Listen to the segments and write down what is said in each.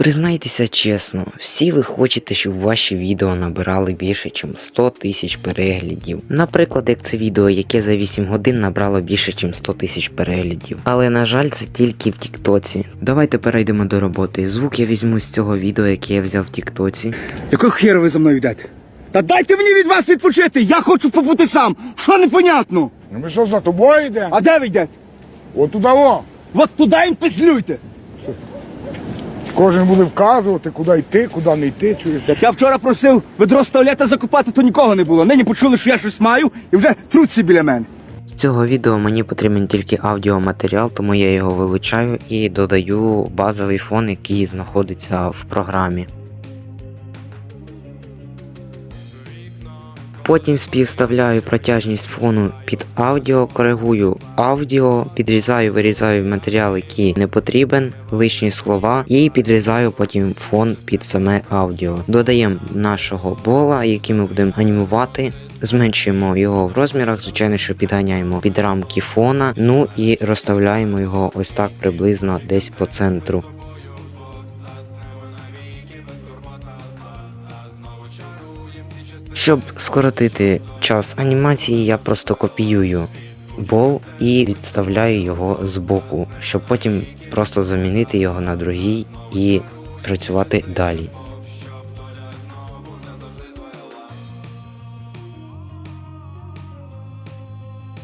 Признайтеся чесно, всі ви хочете, щоб ваші відео набирали більше, ніж 100 тисяч переглядів. Наприклад, як це відео, яке за 8 годин набрало більше, ніж 100 тисяч переглядів. Але на жаль, це тільки в Тіктоці. Давайте перейдемо до роботи. Звук я візьму з цього відео, яке я взяв в Тіктоці. Якого хера ви за мною йдете? Та дайте мені від вас відпочити! Я хочу побути сам! Що непонятно? Ну ми що за тобою йдемо? А де ви йдете? От туди о. От туди їм песлюйте! Кожен буде вказувати, куди йти, куди не йти. Чуєш? Як я вчора просив ведро з туалета закопати, то нікого не було. Нині почули, що я щось маю, і вже труться біля мене. З цього відео мені потрібен тільки аудіоматеріал, тому я його вилучаю і додаю базовий фон, який знаходиться в програмі. Потім співставляю протяжність фону під аудіо, коригую аудіо, підрізаю, вирізаю матеріал, який не потрібен, лишні слова, і підрізаю потім фон під саме аудіо. Додаємо нашого бола, який ми будемо анімувати. Зменшуємо його в розмірах, звичайно, що підганяємо під рамки фона, ну і розставляємо його ось так приблизно десь по центру. Щоб скоротити час анімації, я просто копіюю бол і відставляю його з боку, щоб потім просто замінити його на другий і працювати далі.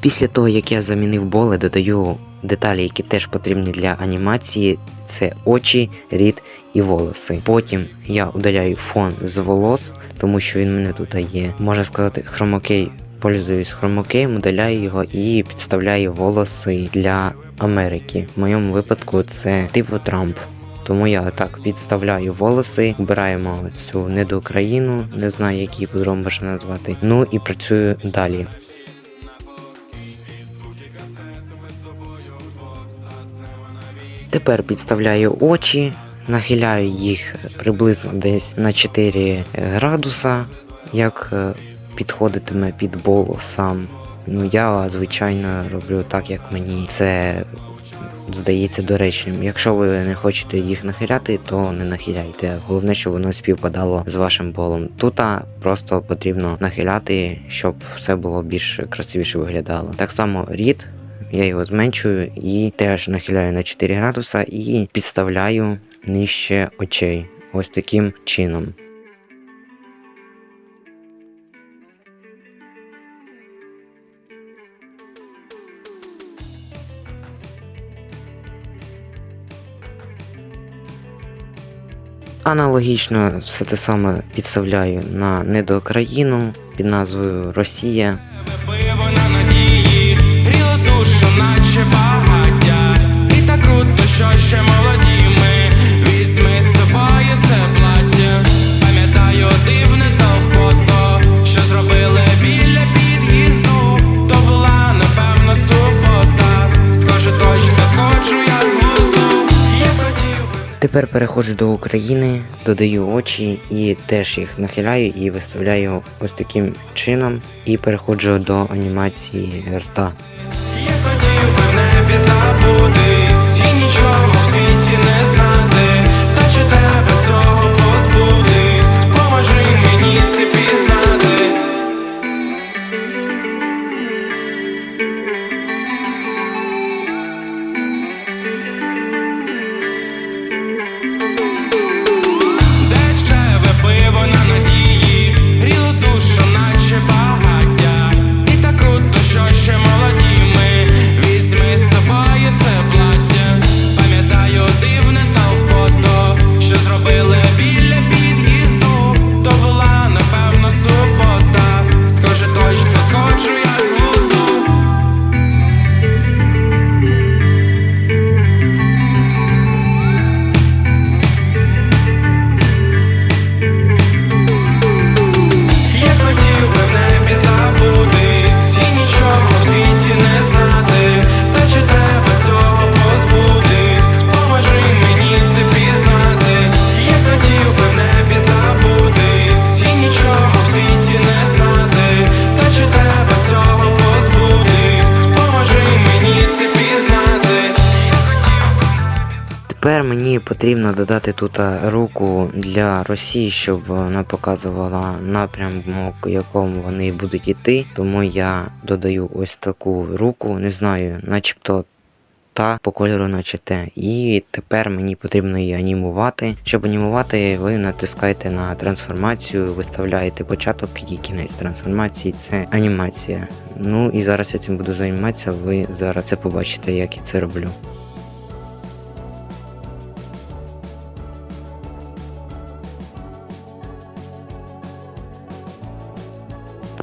Після того, як я замінив боли, додаю деталі, які теж потрібні для анімації. Це очі, рід і волоси. Потім я удаляю фон з волос, тому що він мене тут є. Можна сказати, хромокей. Пользуюсь хромокеєм, удаляю його і підставляю волоси для Америки. В моєму випадку це типу Трамп. Тому я так підставляю волоси, вбираємо цю недоукраїну, не знаю, як її по-другому можна назвати. Ну і працюю далі. Тепер підставляю очі, нахиляю їх приблизно десь на 4 градуса, як е, підходитиме під бол сам. Ну я звичайно роблю так, як мені це здається доречним. Якщо ви не хочете їх нахиляти, то не нахиляйте. Головне, щоб воно співпадало з вашим болом. Тут просто потрібно нахиляти, щоб все було більш красивіше виглядало. Так само рід я його зменшую і теж нахиляю на 4 градуса і підставляю нижче очей. Ось таким чином. Аналогічно все те саме підставляю на недокраїну під назвою Росія. Тепер переходжу до України, додаю очі і теж їх нахиляю і виставляю ось таким чином. І переходжу до анімації рта. Я хотів би не небі потрібно додати тут руку для Росії, щоб вона показувала напрямок, якому вони будуть іти. Тому я додаю ось таку руку, не знаю, начебто та по кольору наче те. І тепер мені потрібно її анімувати. Щоб анімувати, ви натискаєте на трансформацію, виставляєте початок і кінець трансформації. Це анімація. Ну і зараз я цим буду займатися. Ви зараз це побачите, як я це роблю.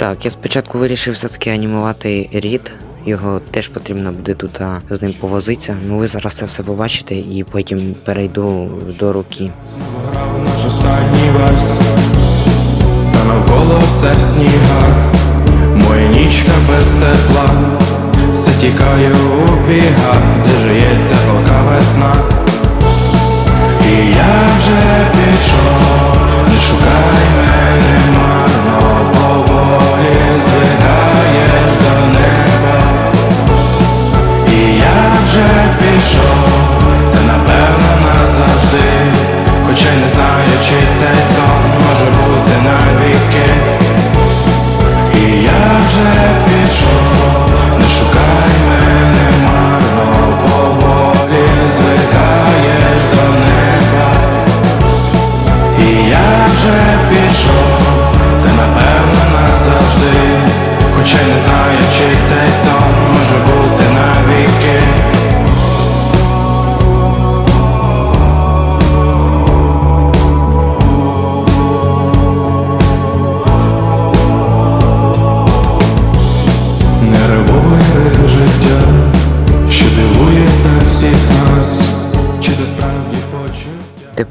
Так, я спочатку вирішив все-таки анімувати рід. Його теж потрібно буде тут з ним повозитися. Ну ви зараз це все побачите і потім перейду до руки. Наш останній вальс Та навколо все в снігах Моя нічка без тепла Все тікає у бігах Де жиється палка весна І я вже пішов Не шукай мене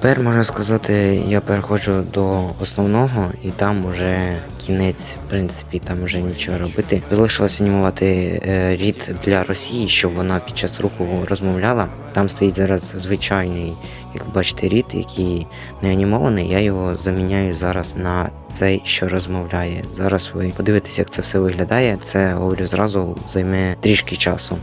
Тепер можна сказати, я переходжу до основного, і там уже кінець, в принципі, там вже нічого робити. Залишилось анімувати е, рід для Росії, щоб вона під час руху розмовляла. Там стоїть зараз звичайний, як бачите, рід, який не анімований. Я його заміняю зараз на цей, що розмовляє. Зараз ви подивитесь, як це все виглядає. Це говорю зразу займе трішки часу.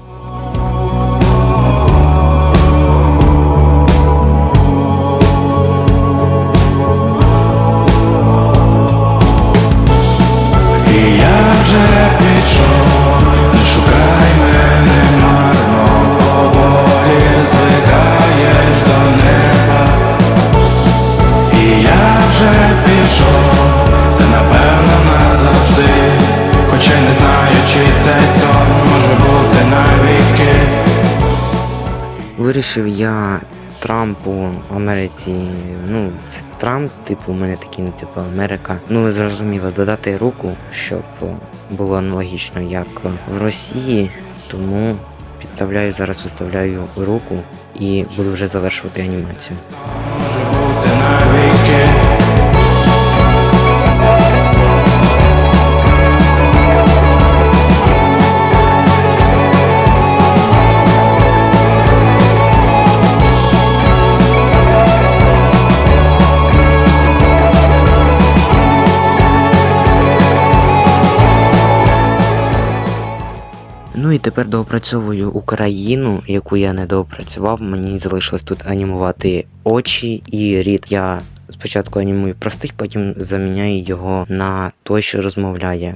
Вирішив я Трампу в Америці. Ну, це Трамп, типу, у мене такий, ну, типу, Америка. Ну, ви зрозуміли, додати руку, щоб було аналогічно, як в Росії. Тому підставляю зараз, виставляю руку і буду вже завершувати анімацію. Ну і тепер доопрацьовую Україну, яку я не доопрацював. Мені залишилось тут анімувати очі і рід. Я спочатку анімую простий, потім заміняю його на той, що розмовляє.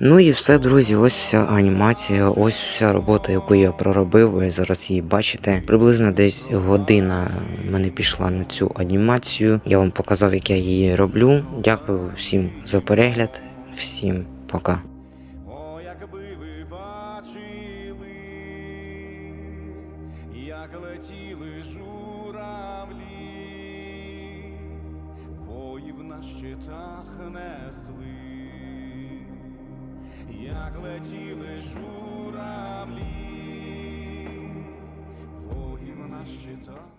Ну і все, друзі, ось вся анімація, ось вся робота, яку я проробив. Ви зараз її бачите. Приблизно десь година мене пішла на цю анімацію. Я вам показав, як я її роблю. Дякую всім за перегляд. Всім пока. О, якби ви бачили, як летіли журавлі, воїв на щитах несли, як летіли журавлі, воїв на щитах.